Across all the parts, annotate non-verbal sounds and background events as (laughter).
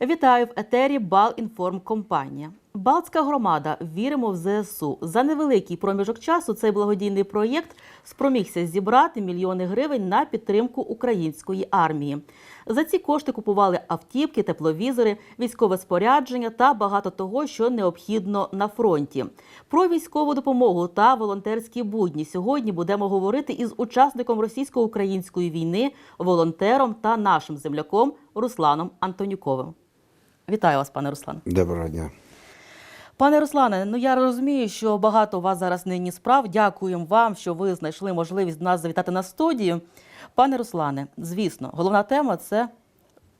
Вітаю в етері Балінформкомпанія. Балтська громада віримо в ЗСУ. За невеликий проміжок часу цей благодійний проєкт спромігся зібрати мільйони гривень на підтримку української армії. За ці кошти купували автівки, тепловізори, військове спорядження та багато того, що необхідно на фронті. Про військову допомогу та волонтерські будні сьогодні будемо говорити із учасником російсько-української війни, волонтером та нашим земляком Русланом Антонюковим. Вітаю вас, пане Руслан. Доброго дня. Пане Руслане, ну я розумію, що багато у вас зараз нині справ. Дякуємо вам, що ви знайшли можливість нас завітати на студію. Пане Руслане, звісно, головна тема це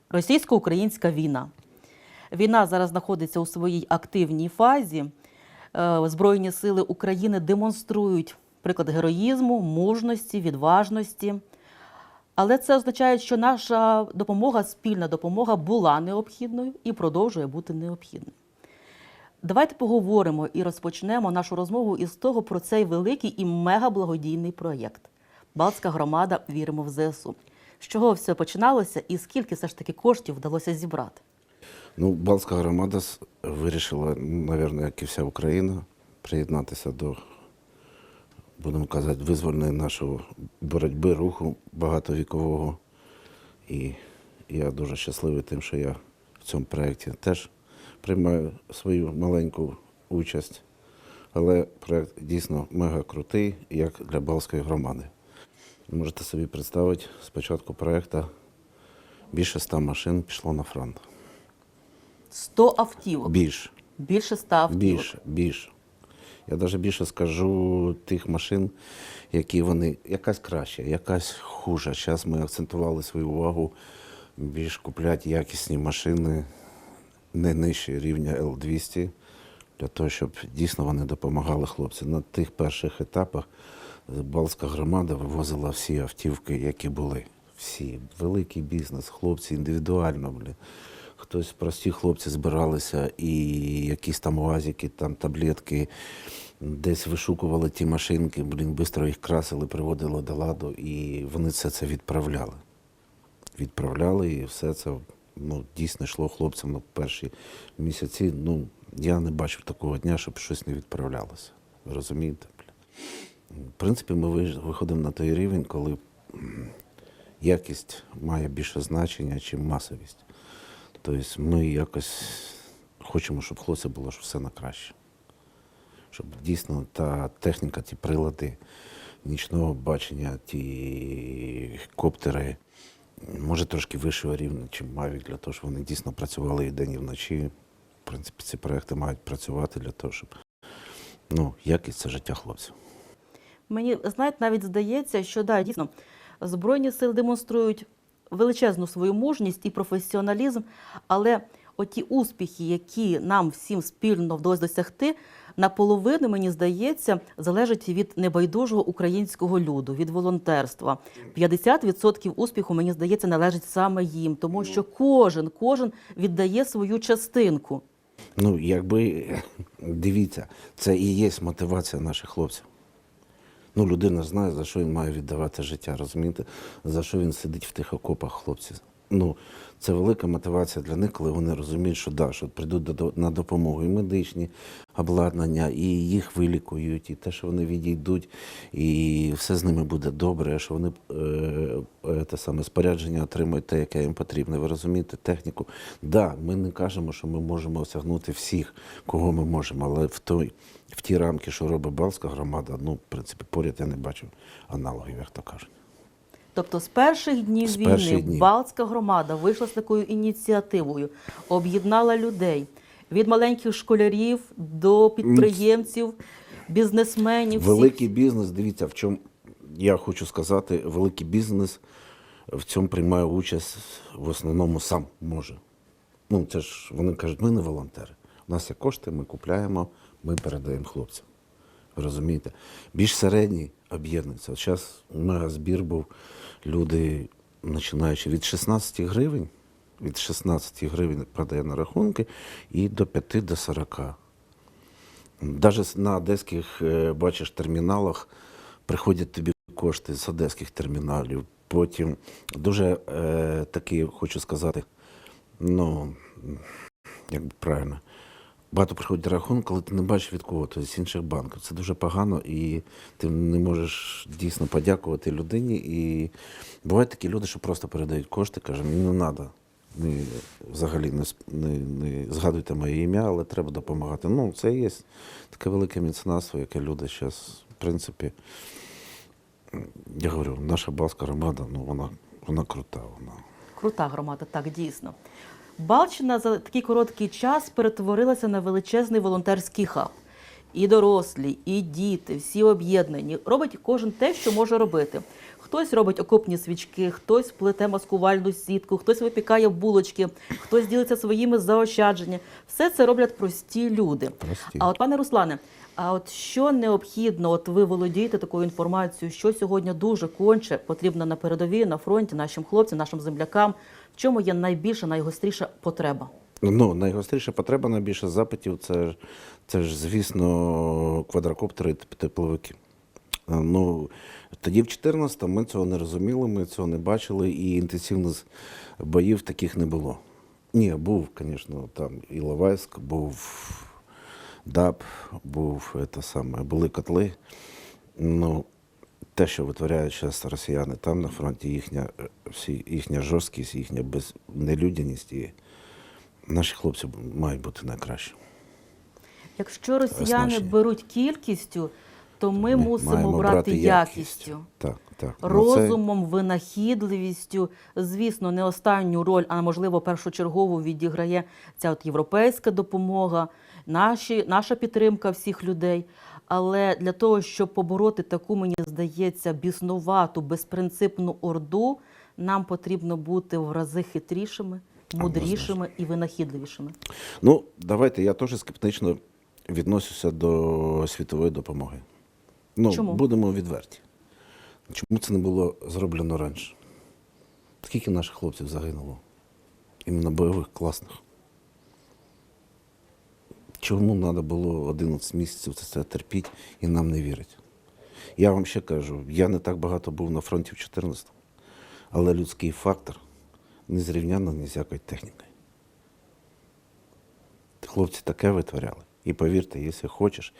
російсько-українська війна. Війна зараз знаходиться у своїй активній фазі. Е, Збройні сили України демонструють приклад героїзму, мужності, відважності. Але це означає, що наша допомога, спільна допомога, була необхідною і продовжує бути необхідною. Давайте поговоримо і розпочнемо нашу розмову із того про цей великий і мегаблагодійний проєкт. Балтська громада віримо в ЗСУ. З чого все починалося і скільки все ж таки коштів вдалося зібрати? Ну, Балтська громада вирішила, мабуть, як і вся Україна, приєднатися до, будемо казати, визвольної нашої боротьби, руху багатовікового. І я дуже щасливий тим, що я в цьому проєкті теж приймаю свою маленьку участь. Але проєкт дійсно мега крутий, як для Балтської громади. Можете собі представити, з початку проєкту більше ста машин пішло на фронт. 100 автівок. Більше. Більше 100 автівок. Більше, більше. Я навіть більше скажу тих машин, які вони якась краща, якась хуже. Зараз ми акцентували свою увагу більш купляти якісні машини не нижче рівня Л-200, для того, щоб дійсно вони допомагали хлопцям. На тих перших етапах Балтська громада вивозила всі автівки, які були. Всі. Великий бізнес, хлопці індивідуально. Блін. Хтось прості хлопці збиралися і якісь там уазики, там таблетки, десь вишукували ті машинки, блін, швидко їх красили, приводили до ладу, і вони все це відправляли. Відправляли, і все це ну, дійсно йшло хлопцям на перші місяці. Ну, я не бачив такого дня, щоб щось не відправлялося. Ви розумієте? В принципі, ми виходимо на той рівень, коли якість має більше значення, ніж масовість. Тобто ми якось хочемо, щоб хлопці було що все на краще. Щоб дійсно та техніка, ті прилади нічного бачення, ті коптери, може трошки вищого рівня, ніж Mavic, для того, щоб вони дійсно працювали і день, і вночі. В принципі, ці проекти мають працювати для того, щоб ну, якість це життя хлопців. Мені знаєте, навіть здається, що да, дійсно збройні сили демонструють величезну свою мужність і професіоналізм, але оті успіхи, які нам всім спільно вдалося досягти, наполовину, мені здається, залежать від небайдужого українського люду, від волонтерства. 50% успіху, мені здається, належить саме їм, тому що кожен, кожен віддає свою частинку. Ну, якби (laughs) дивіться, це і є мотивація наших хлопців. Ну, людина знає, за що він має віддавати життя, розумієте? За що він сидить в тих окопах, хлопці. Ну, це велика мотивація для них, коли вони розуміють, що да, що прийдуть до- на допомогу і медичні обладнання, і їх вилікують, і те, що вони відійдуть, і все з ними буде добре, що вони е, е, те саме спорядження отримують те, яке їм потрібно. Ви розумієте, техніку. Да, ми не кажемо, що ми можемо осягнути всіх, кого ми можемо, але в той, в ті рамки, що робить Балтська громада, ну, в принципі, поряд я не бачу аналогів, як то кажуть. Тобто з перших днів З війни перших днів. Балтська громада вийшла з такою ініціативою, об'єднала людей від маленьких школярів до підприємців, бізнесменів. всіх. Великий бізнес, дивіться, в чому я хочу сказати, великий бізнес в цьому приймає участь в основному сам може. Ну, це ж вони кажуть, ми не волонтери. У нас є кошти, ми купляємо, ми передаємо хлопцям. Ви розумієте? Більш середній об'єднується. Зараз мегазбір був, люди, починаючи від 16 гривень, від 16 гривень продає на рахунки і до 5 до 40. Навіть на одеських, е, бачиш, терміналах приходять тобі кошти з одеських терміналів. Потім дуже е, такі, хочу сказати, ну, як би правильно, багато приходить рахунок, коли ти не бачиш від кого, тобто з інших банків. Це дуже погано, і ти не можеш дійсно подякувати людині. І бувають такі люди, що просто передають кошти, кажуть, мені не треба. Ні, взагалі не, не, не згадуйте моє ім'я, але треба допомагати. Ну, це є таке велике міцнацтво, яке люди зараз, в принципі, я говорю, наша балська громада, ну вона, вона крута. Вона. Крута громада, так дійсно. Балчина за такий короткий час перетворилася на величезний волонтерський хаб. І дорослі, і діти, всі об'єднані. Робить кожен те, що може робити. Хтось робить окопні свічки, хтось плете маскувальну сітку, хтось випікає булочки, хтось ділиться своїми заощадженнями. Все це роблять прості люди. Прості. А от, пане Руслане, а от що необхідно, от ви володієте такою інформацією, що сьогодні дуже конче потрібно на передовій, на фронті, нашим хлопцям, нашим землякам, в чому є найбільша, найгостріша потреба? Ну, найгостріша потреба, найбільше запитів це, це ж, звісно, квадрокоптери і тепловики. Ну, тоді в 14 ми цього не розуміли, ми цього не бачили, і інтенсивних боїв таких не було. Ні, був, звісно, там і був ДАП, був це саме, були котли. Ну, те, що витворяють зараз росіяни там на фронті, їхня, всі, їхня жорсткість, їхня без, нелюдяність, і наші хлопці мають бути найкращі. Якщо росіяни Оснащення. беруть кількістю, то ми, Ми мусимо брати, брати якістю. Так, так. Ну, це- Розумом, винахідливістю, звісно, не останню роль, а можливо першочергову відіграє ця от європейська допомога, наші, наша підтримка всіх людей. Але для того, щоб побороти таку, мені здається, біснувату, безпринципну орду, нам потрібно бути в рази хитрішими, мудрішими і винахідливішими. Ну, давайте, я теж скептично відносюся до світової допомоги. Ну, Чому? будемо відверті. Чому це не було зроблено раніше? Скільки наших хлопців загинуло? Іменно бойових, класних. Чому треба було 11 місяців це все терпіти і нам не вірять? Я вам ще кажу, я не так багато був на фронті в 14 але людський фактор не зрівняно ні з якою технікою. Хлопці таке витворяли. І повірте, якщо хочеш,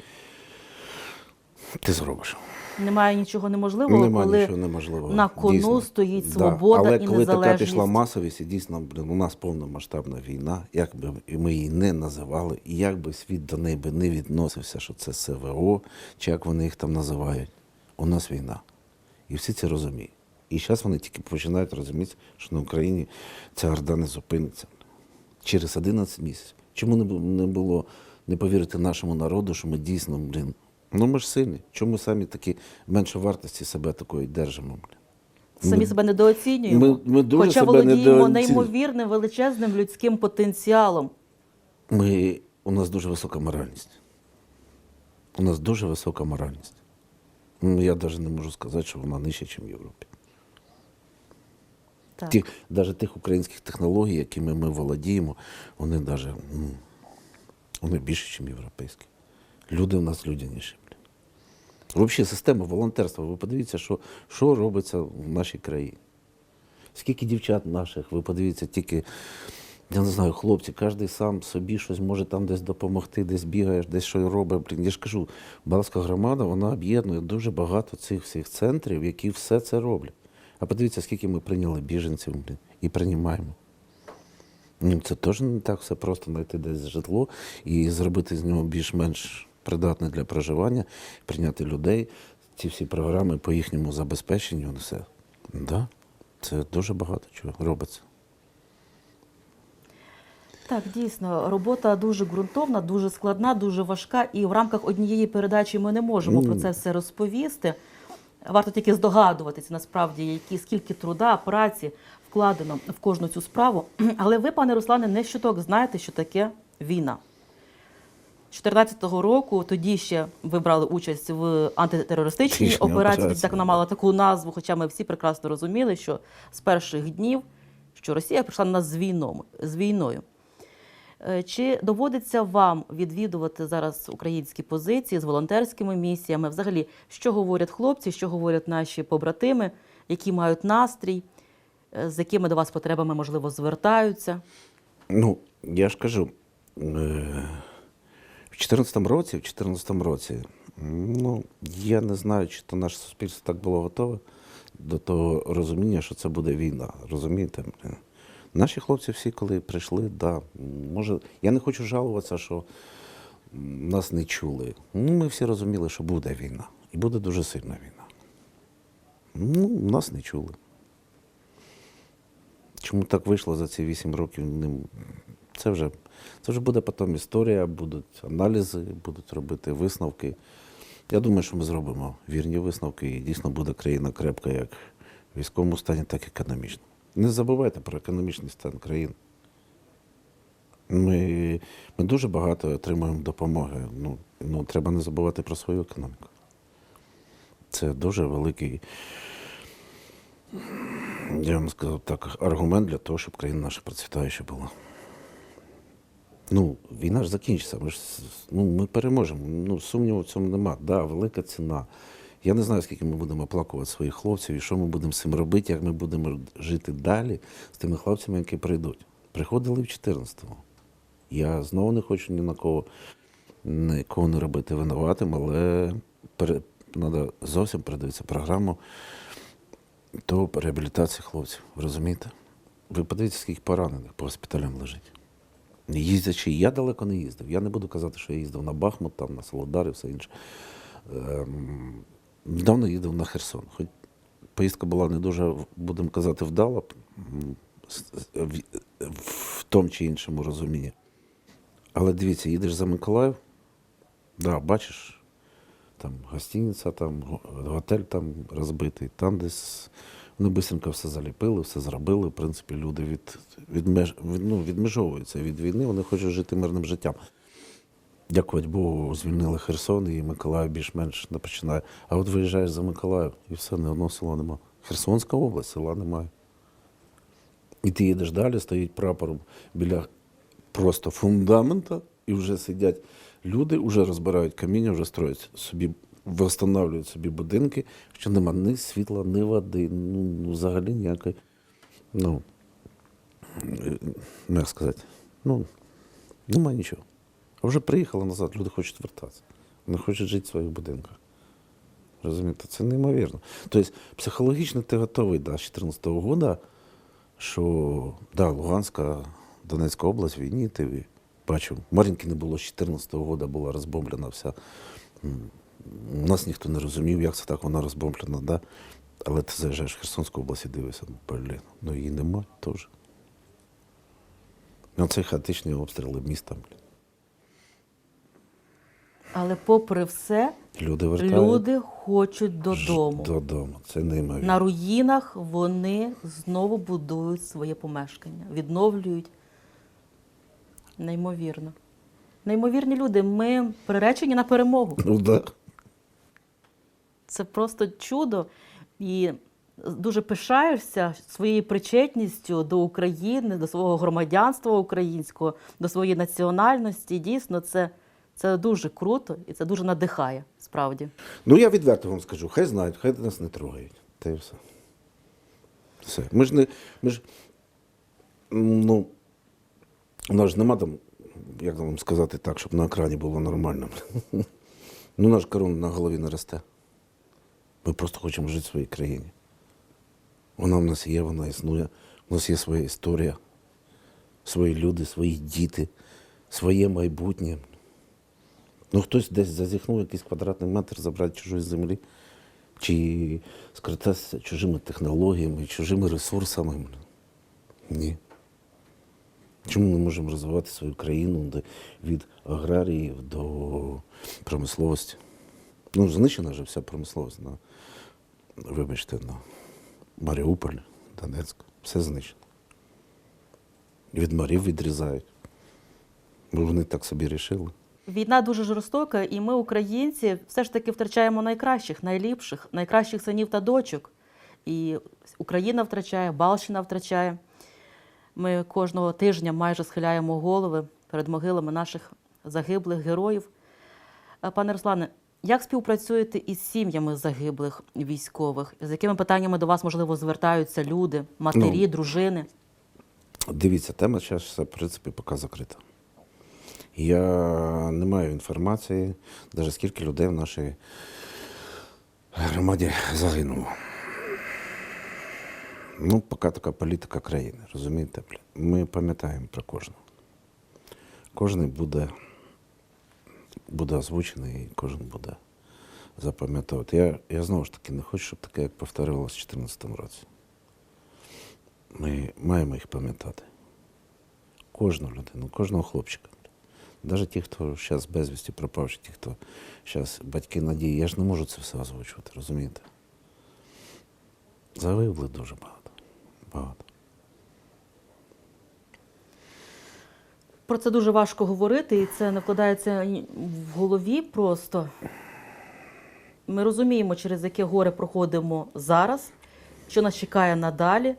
ти зробиш. Немає нічого неможливого, Нема коли нічого неможливого. на кону Дійсно. стоїть Да. свобода Але і коли така пішла масовість, і дійсно, блін, у нас повномасштабна війна, як би ми її не називали, і як би світ до неї би не відносився, що це СВО, чи як вони їх там називають, у нас війна. І всі це розуміють. І зараз вони тільки починають розуміти, що на Україні ця орда не зупиниться. Через 11 місяців. Чому не було не повірити нашому народу, що ми дійсно, блін, ну ми ж сильні. Чому самі такі менше вартості себе такої держимо? Самі Ми- себе недооцінюємо, ми- ми дуже хоча себе володіємо неймовірним величезним людським потенціалом. Ми, у нас дуже висока моральність. У нас дуже висока моральність. Ну, я навіть не можу сказати, що вона нижча, ніж в Європі. Так. Ті, навіть тих українських технологій, якими ми володіємо, вони навіть вони більше, ніж європейські. Люди у нас людяніші. Взагалі, система волонтерства, ви подивіться, що, що робиться в нашій країні. Скільки дівчат наших, ви подивіться, тільки, я не знаю, хлопці, кожен сам собі щось може там десь допомогти, десь бігаєш, десь щось робить. Блін, я ж кажу, Балська громада, вона об'єднує дуже багато цих всіх центрів, які все це роблять. А подивіться, скільки ми прийняли біженців блін, і приймаємо. Ну, це теж не так все просто знайти десь житло і зробити з нього більш-менш придатне для проживання, прийняти людей, ці всі програми по їхньому забезпеченню, все. Да, це дуже багато чого робиться. Так, дійсно, робота дуже ґрунтовна, дуже складна, дуже важка, і в рамках однієї передачі ми не можемо Ну, про це все розповісти. Варто тільки здогадуватися, насправді, які скільки труда, праці вкладено в кожну цю справу. (clears throat) Але ви, пане Руслане, не щоток знаєте, що таке війна. 2014 року тоді ще ви брали участь в антитерористичній Тижня операції. операції, Так вона мала таку назву, хоча ми всі прекрасно розуміли, що з перших днів, що Росія прийшла на нас з війною. З війною. Е, Чи доводиться вам відвідувати зараз українські позиції з волонтерськими місіями? Взагалі, що говорять хлопці, що говорять наші побратими, які мають настрій, е, з якими до вас потребами можливо звертаються? Ну, я ж кажу, е, в 14-му році, в 14-му році, ну, я не знаю, чи то наше суспільство так було готове до того розуміння, що це буде війна. Розумієте? Наші хлопці всі, коли прийшли, да, може, я не хочу жалуватися, що нас не чули. Ну, ми всі розуміли, що буде війна. І буде дуже сильна війна. Ну, нас не чули. Чому так вийшло за ці вісім років? Це вже, це вже буде потім історія, будуть аналізи, будуть робити висновки. Я думаю, що ми зробимо вірні висновки, і дійсно буде країна крепка як в військовому стані, так і економічно. Не забувайте про економічний стан країни. Ми, ми дуже багато отримуємо допомоги. Ну, ну, треба не забувати про свою економіку. Це дуже великий я вам сказав так, аргумент для того, щоб країна наша процвітаюча була. Ну, війна ж закінчиться. Ми ж ну, ми переможемо. Ну, сумніву в цьому нема. Да, велика ціна. Я не знаю, скільки ми будемо оплакувати своїх хлопців і що ми будемо з цим робити, як ми будемо жити далі з тими хлопцями, які прийдуть. Приходили в 14-му. Я знову не хочу ні на кого нікого не робити винуватим, але пере, треба зовсім передивитися програму до реабілітації хлопців. Розумієте? Ви подивіться, скільки поранених по госпіталям лежить. Їздячи, я далеко не їздив. Я не буду казати, що я їздив на Бахмут, там, на Солодар і все інше. Ем, недавно їздив на Херсон. Хоч поїздка була не дуже, будемо казати, вдала в, в тому чи іншому розумінні. Але дивіться, їдеш за Миколаїв, да, бачиш, там гостиниця, там готель там розбитий, там десь вони швидко все заліпили, все зробили. В принципі, люди від, відмеж, від, ну, відмежовуються від війни, вони хочуть жити мирним життям. Дякувати Богу, звільнили Херсон і Миколаїв більш-менш не починає. А от виїжджаєш за Миколаїв і все, ні одного села немає. Херсонська область, села немає. І ти їдеш далі, стоїть прапор біля просто фундамента, і вже сидять люди, вже розбирають каміння, вже строять собі, встановлюють собі будинки, що нема ні світла, ні води, ну, ну взагалі ніякої. Ну, е, як сказати, ну, нема нічого. А вже приїхали назад, люди хочуть вертатися. Вони хочуть жити в своїх будинках. Розумієте, це неймовірно. Тобто, психологічно ти готовий до 2014 року, що да, Луганська, Донецька область війні, ти бачив, Мар'їнки не було з 2014 року, була розбомблена вся. Нас ніхто не розумів, як це так вона розбомблена, да? але ти заїжджаєш в Херсонську область і дивишся, блін, ну її нема теж. Ну, це хаотичні обстріли міста. Блін. Але попри все, Люди вертають. люди хочуть додому. Ж- Додому. Це неймовірно. На руїнах вони знову будують своє помешкання, відновлюють. Неймовірно. Неймовірні люди, ми приречені на перемогу. Ну, да. Це просто чудо. І дуже пишаєшся своєю причетністю до України, до свого громадянства українського, до своєї національності. Дійсно, це, це дуже круто і це дуже надихає, справді. Ну, я відверто вам скажу, хай знають, хай нас не трогають. Та й все. Все. Ми ж не. Ми ж, ну, у нас ж нема там, як вам сказати так, щоб на екрані було нормально. (laughs) Ну, наш корона на голові не росте. Ми просто хочемо жити в своїй країні. Вона в нас є, вона існує. У нас є своя історія, свої люди, свої діти, своє майбутнє. Ну, хтось десь зазіхнув якийсь квадратний метр забрати чужої землі, чи скористатися чужими технологіями, чужими ресурсами. Ні. Чому ми можемо розвивати свою країну від аграріїв до промисловості? Ну, знищена вже вся промисловість на, вибачте, на Маріуполь, Донецьк. Все знищено. Від морів відрізають. Бо вони так собі рішили. Війна дуже жорстока, і ми, українці, все ж таки втрачаємо найкращих, найліпших, найкращих синів та дочок. І Україна втрачає, Балщина втрачає. Ми кожного тижня майже схиляємо голови перед могилами наших загиблих героїв. Пане Руслане, як співпрацюєте із сім'ями загиблих військових? З якими питаннями до вас, можливо, звертаються люди, матері, Ну, дружини? Дивіться, тема зараз, в принципі, поки закрита. Я не маю інформації, навіть скільки людей в нашій громаді загинуло. Ну, поки така політика країни, розумієте? Ми пам'ятаємо про кожного. Кожен буде, буде озвучений і кожен буде запам'ятовувати. Я, я знову ж таки не хочу, щоб таке, як повторювалося в 2014 році. Ми маємо їх пам'ятати. Кожну людину, кожного хлопчика. Навіть ті, хто зараз безвісті пропавши, ті, хто зараз батьки надії, я ж не можу це все озвучувати, розумієте? Загибло дуже багато. Багато. Про це дуже важко говорити, і це не вкладається в голові просто. Ми розуміємо, через яке горе проходимо зараз, що нас чекає надалі.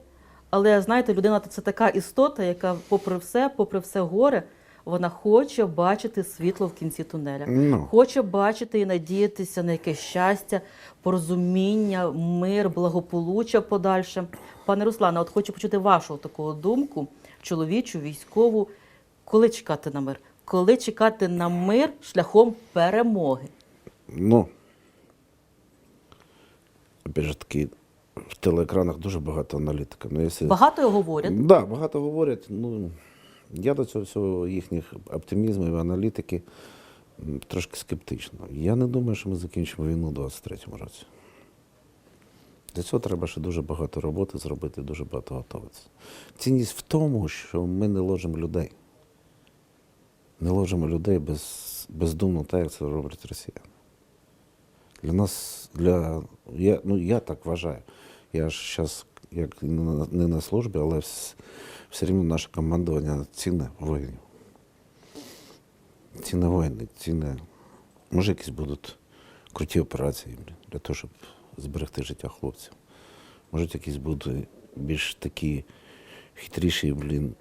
Але знаєте, людина це така істота, яка, попри все, попри все горе, вона хоче бачити світло в кінці тунеля. Ну. Хоче бачити і надіятися на якесь щастя, порозуміння, мир, благополуччя подальше. Пане Руслане, от хочу почути вашу таку думку, чоловічу, військову. Коли чекати на мир? Коли чекати на мир шляхом перемоги? Ну, опять же таки, в телеекранах дуже багато аналітика. Ну, якщо... Багато говорять. Да, багато говорять. Ну, я до цього всього їхніх оптимізмів і аналітики трошки скептично. Я не думаю, що ми закінчимо війну у 23-му році. Для цього треба ще дуже багато роботи зробити, дуже багато готуватися. Цінність в тому, що ми не ложимо людей. Не ложимо людей без, бездумно так, як це роблять росіяни. Для нас, для, я, ну, я так вважаю. Я ж зараз, як не на, службі, але вс- все рівно наше командування цінне воїнів. Цінне воїни, цінне. Може, якісь будуть круті операції для того, щоб зберегти життя хлопців. Може, якісь будуть більш такі хитріші, блін.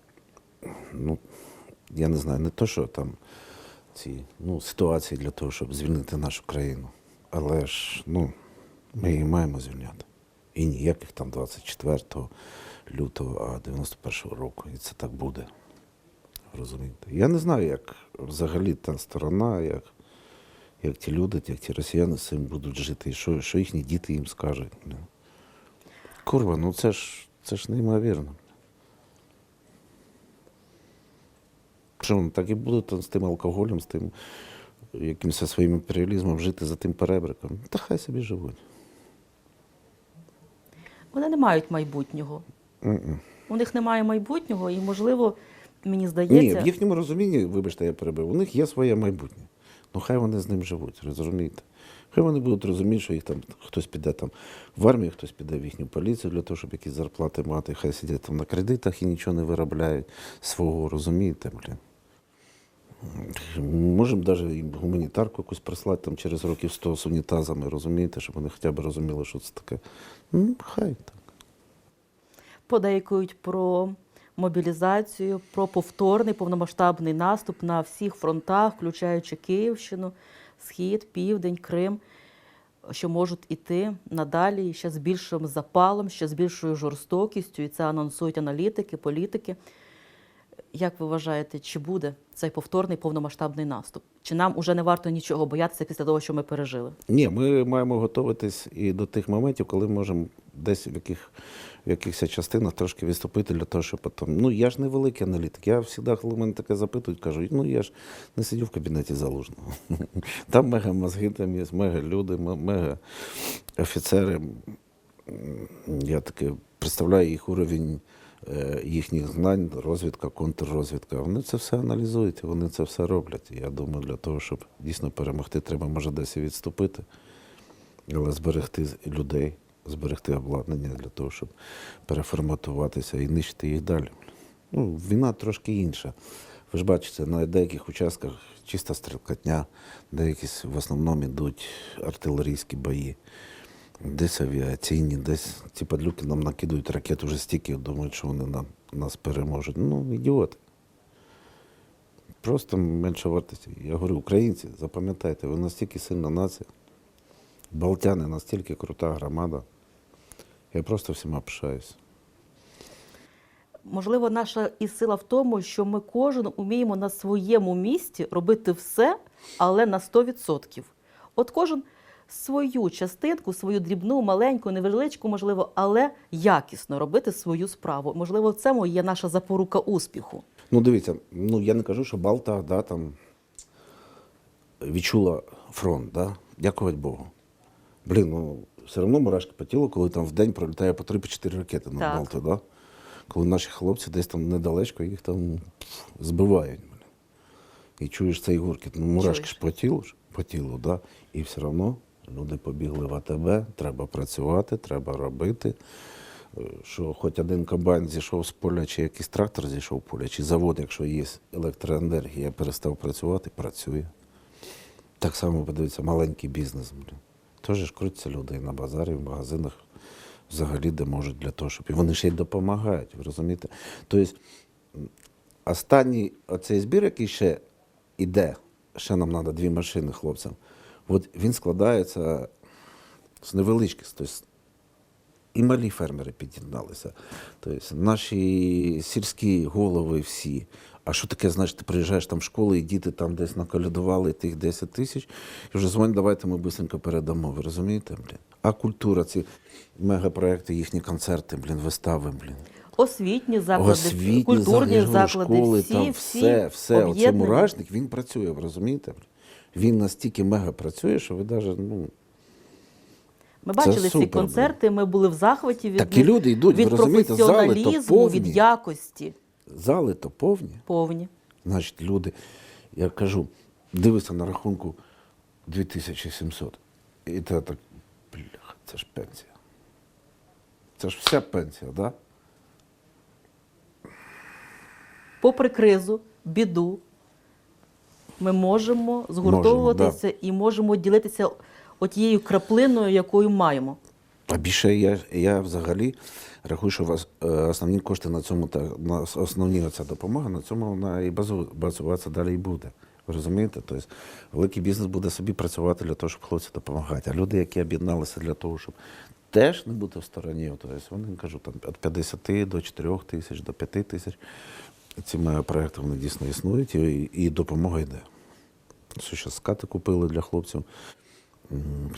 Ну, я не знаю, не то, що там ці ну, ситуації для того, щоб звільнити нашу країну. Але ж ну, ми її маємо звільняти. І ніяких там 24 лютого, а 91-го року. І це так буде. Розумієте? Я не знаю, як взагалі та сторона, як, як ті люди, як ті росіяни з цим будуть жити, і що, що їхні діти їм скажуть. Курва, ну це ж це ж неймовірно. Вони так і будуть з тим алкоголем, з тим якимось своїм імперіалізмом жити за тим перебриком. Та хай собі живуть. Вони не мають майбутнього. М-м. У них немає майбутнього, і, можливо, мені здається. Ні, в їхньому розумінні, вибачте, я перебив, у них є своє майбутнє. Ну хай вони з ним живуть, розумієте? Хай вони будуть розуміти, що їх там хтось піде там в армію, хтось піде в їхню поліцію для того, щоб якісь зарплати мати, хай сидять там на кредитах і нічого не виробляють свого, розумієте, блін. Можемо навіть гуманітарку якусь прислати там через років 100 з унітазами, розумієте, щоб вони хоча б розуміли, що це таке. Ну, хай так. подейкують про мобілізацію, про повторний повномасштабний наступ на всіх фронтах, включаючи Київщину, Схід, Південь, Крим, що можуть іти надалі ще з більшим запалом, ще з більшою жорстокістю, і це анонсують аналітики, політики. Як ви вважаєте, чи буде цей повторний повномасштабний наступ? Чи нам уже не варто нічого боятися після того, що ми пережили? Ні, ми маємо готуватись і до тих моментів, коли можемо десь в яких в якихось частинах трошки відступити для того, щоб потім. Ну я ж не великий аналітик. Я завжди, коли мене таке запитують, кажу, ну я ж не сидів в кабінеті залужного. (laughs) Там мега мозги, там є мега люди, мега офіцери. Я таки представляю їх уровень їхніх знань, розвідка, контррозвідка. Вони це все аналізують, вони це все роблять. Я думаю, для того, щоб дійсно перемогти, треба може десь і відступити, але зберегти людей, зберегти обладнання для того, щоб переформатуватися і нищити їх далі. Ну, війна трошки інша. Ви ж бачите, на деяких участках чиста стрілкотня, деякі в основному йдуть артилерійські бої. Десь авіаційні, десь ці падлюки нам накидують ракет уже стільки, думають, що вони нам, нас переможуть. Ну, ідіоти. Просто менше вартості. Я говорю, українці, запам'ятайте, ви настільки сильна нація, балтяни настільки крута громада. Я просто всіма пишаюся. можливо, наша і сила в тому, що ми кожен уміємо на своєму місці робити все, але на 100%. От кожен свою частинку, свою дрібну, маленьку, невеличку, можливо, але якісно робити свою справу. Можливо, в цьому є наша запорука успіху. Ну, дивіться, ну я не кажу, що Балта да, там, відчула фронт, да? дякувати Богу. Блін, ну все одно мурашки по тілу, коли там в день пролітає по 3-4 ракети на. Балту, да? коли наші хлопці десь там недалечко їх там збивають. І чуєш цей гуркіт, ну мурашки Чуєш. ж по тілу, по тілу, да? і все одно люди побігли в АТБ, треба працювати, треба робити. Е, Що хоч один комбайн зійшов з поля, чи якийсь трактор зійшов з поля, чи завод, якщо є електроенергія, перестав працювати, працює. Так само подивіться, маленький бізнес. Теж крутяться люди і на базарі, в магазинах, взагалі, де можуть для того, щоб. І вони ще й допомагають, ви розумієте? Тобто, останній оцей збір, який ще іде, ще нам треба дві машини хлопцям, от він складається з невеличких. Тобто, і малі фермери під'єдналися. Тобто наші сільські голови всі. А що таке, значить, ти приїжджаєш там в школу, і діти там десь наколядували тих 10 тисяч, і вже дзвонять, давайте ми быстренько передамо. Ви розумієте, блін? А культура, ці мегапроекти, їхні концерти, блін, вистави, блін. Освітні заклади, Освітні культурні заклади, школи, всі, там всі все, все. Об'єднані. мурашник, він працює, ви розумієте? блін? Він настільки мега працює, що ви навіть, ну, Ми Це бачили ці концерти, ми були в захваті від, Так і них, люди йдуть, від розумієте, зали то професіоналізму, повні. від якості. зали то повні. Повні. Значить, люди, я кажу, дивися на рахунку 2700. І ти так, бляха, це ж пенсія. Це ж вся пенсія, да? Попри кризу, біду, ми можемо згуртовуватися і можемо ділитися отією краплиною, якою маємо. А більше я, я взагалі рахую, що вас е, основні кошти на цьому та на основні оця допомога, на цьому вона і базу, базуватися далі і буде. Ви розумієте? Тобто великий бізнес буде собі працювати для того, щоб хлопці допомагати. А люди, які об'єдналися для того, щоб теж не бути в стороні, тобто вони кажу, там від 50 до 4 тисяч, до 5 тисяч. Ці мої проекти вони дійсно існують і, і допомога йде. Що ще скати купили для хлопців.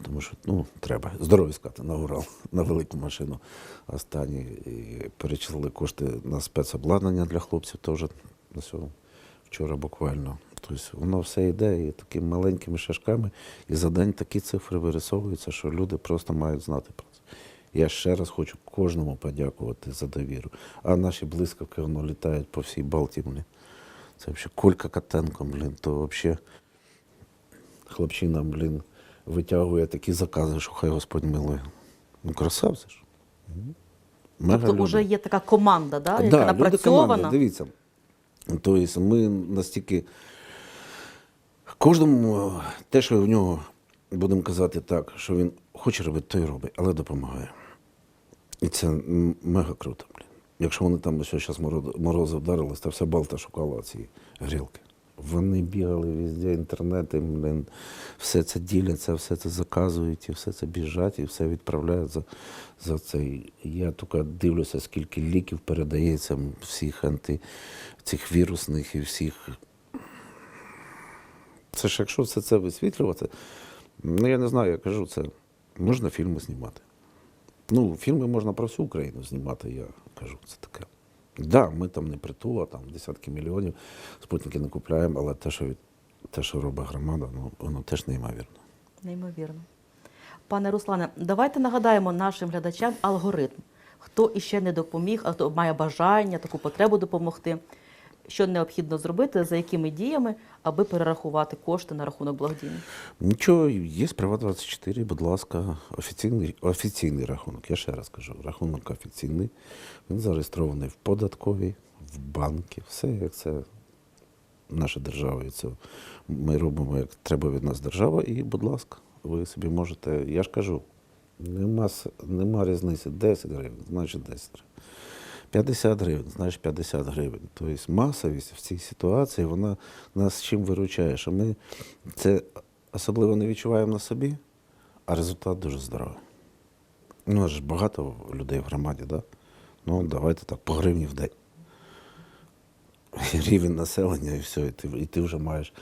Тому що ну, треба здорові скати на Урал, (laughs) на велику машину. Останні перечислили кошти на спецобладнання для хлопців теж вчора буквально. Тобто воно все йде і такими маленькими шажками, і за день такі цифри вирисовуються, що люди просто мають знати про це. Я ще раз хочу кожному подякувати за довіру. А наші блискавки воно літають по всій Балтії. Блін. Це взагалі Колька Котенко, блін, то взагалі хлопчина, блін, витягує такі закази, що хай Господь милує. Ну, красавці ж. Мега Тобто люди. вже є така команда, да, яка Да, люди команда, напрацьована. дивіться. Тобто ми настільки. Кожному те, що в нього, будемо казати так, що він хоче робити, то й робить, але допомагає. І це мега круто, блін. Якщо вони там ще зараз морози вдарились, то вся Балта шукала ці грілки. Вони бігали везде, інтернети, блін, все це діляться, все це заказують, і все це біжать, і все відправляють за, за цей. Я тільки дивлюся, скільки ліків передається всіх анти, цих вірусних і всіх. Це ж якщо все це висвітлювати, ну я не знаю, я кажу, це можна фільми знімати. Ну, фільми можна про всю Україну знімати, я кажу, це таке. Так, да, ми там не притула, там десятки мільйонів, спутники не купляємо, але те, що, від, те, що робить громада, ну, воно теж неймовірно. Неймовірно. Пане Руслане, давайте нагадаємо нашим глядачам алгоритм. Хто іще не допоміг, а хто має бажання, таку потребу допомогти, що необхідно зробити, за якими діями, аби перерахувати кошти на рахунок благодійний. Нічого, є Приват 24, будь ласка, офіційний, офіційний рахунок. Я ще раз кажу, рахунок офіційний. Він зареєстрований в податковій, в банки, все як це наша держава. І це ми робимо, як треба від нас держава. І, будь ласка, ви собі можете. Я ж кажу, нема, нема різниці 10 гривень, значить 10 гривень. 50 гривень, знаєш, 50 гривень. Тобто масовість в цій ситуації, вона нас чим виручає, що ми це особливо не відчуваємо на собі, а результат дуже здоровий. Ну, ж багато людей в громаді, да? Ну, давайте так, по гривні в день. рівень населення і все. І ти, і ти вже маєш,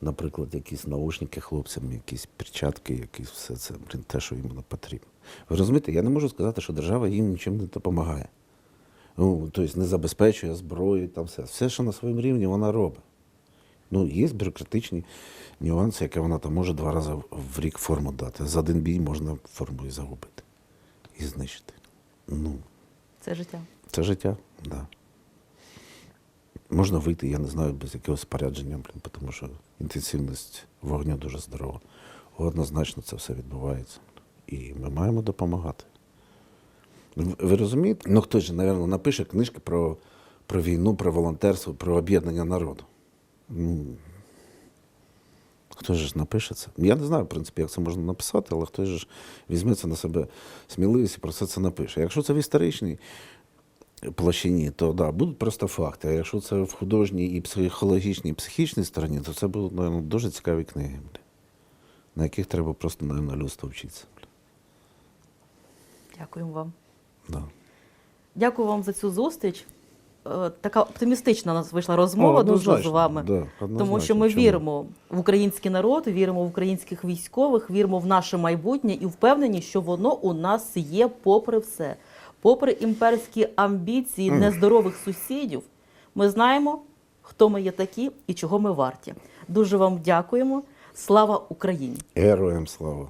наприклад, якісь наушники хлопцям, якісь перчатки, якісь все це, блін, те, що їм потрібно. Ви розумієте, я не можу сказати, що держава їм нічим не допомагає. Ну, тобто не забезпечує зброю, там все. Все, що на своєму рівні вона робить. Ну, є бюрократичні нюанси, які вона там може два рази в рік форму дати. За один бій можна форму і загубити, і знищити. Ну, Це життя. це життя, так. Да. Можна вийти, я не знаю, без якогось спорядження, тому що інтенсивність вогню дуже здорова. Однозначно це все відбувається. І ми маємо допомагати. Ви розумієте? Ну хтось же, мабуть, напише книжки про, про війну, про волонтерство, про об'єднання народу. Хтось ж напише це? Я не знаю, в принципі, як це можна написати, але хтось ж візьме це на себе сміливість і про це це напише. Якщо це в історичній площині, то да, будуть просто факти. А якщо це в художній і психологічній, і психічній стороні, то це будуть наверное, дуже цікаві книги, на яких треба просто, наверное, людство вчитися. Дякуємо вам. Да. Дякую вам за цю зустріч. Е, Така оптимістична у нас вийшла розмова О, дуже з вами. да, Тому що ми Чому? віримо в український народ, віримо в українських військових, віримо в наше майбутнє і впевнені, що воно у нас є попри все. Попри імперські амбіції нездорових сусідів, ми знаємо, хто ми є такі і чого ми варті. Дуже вам дякуємо. Слава Україні! Героям слава!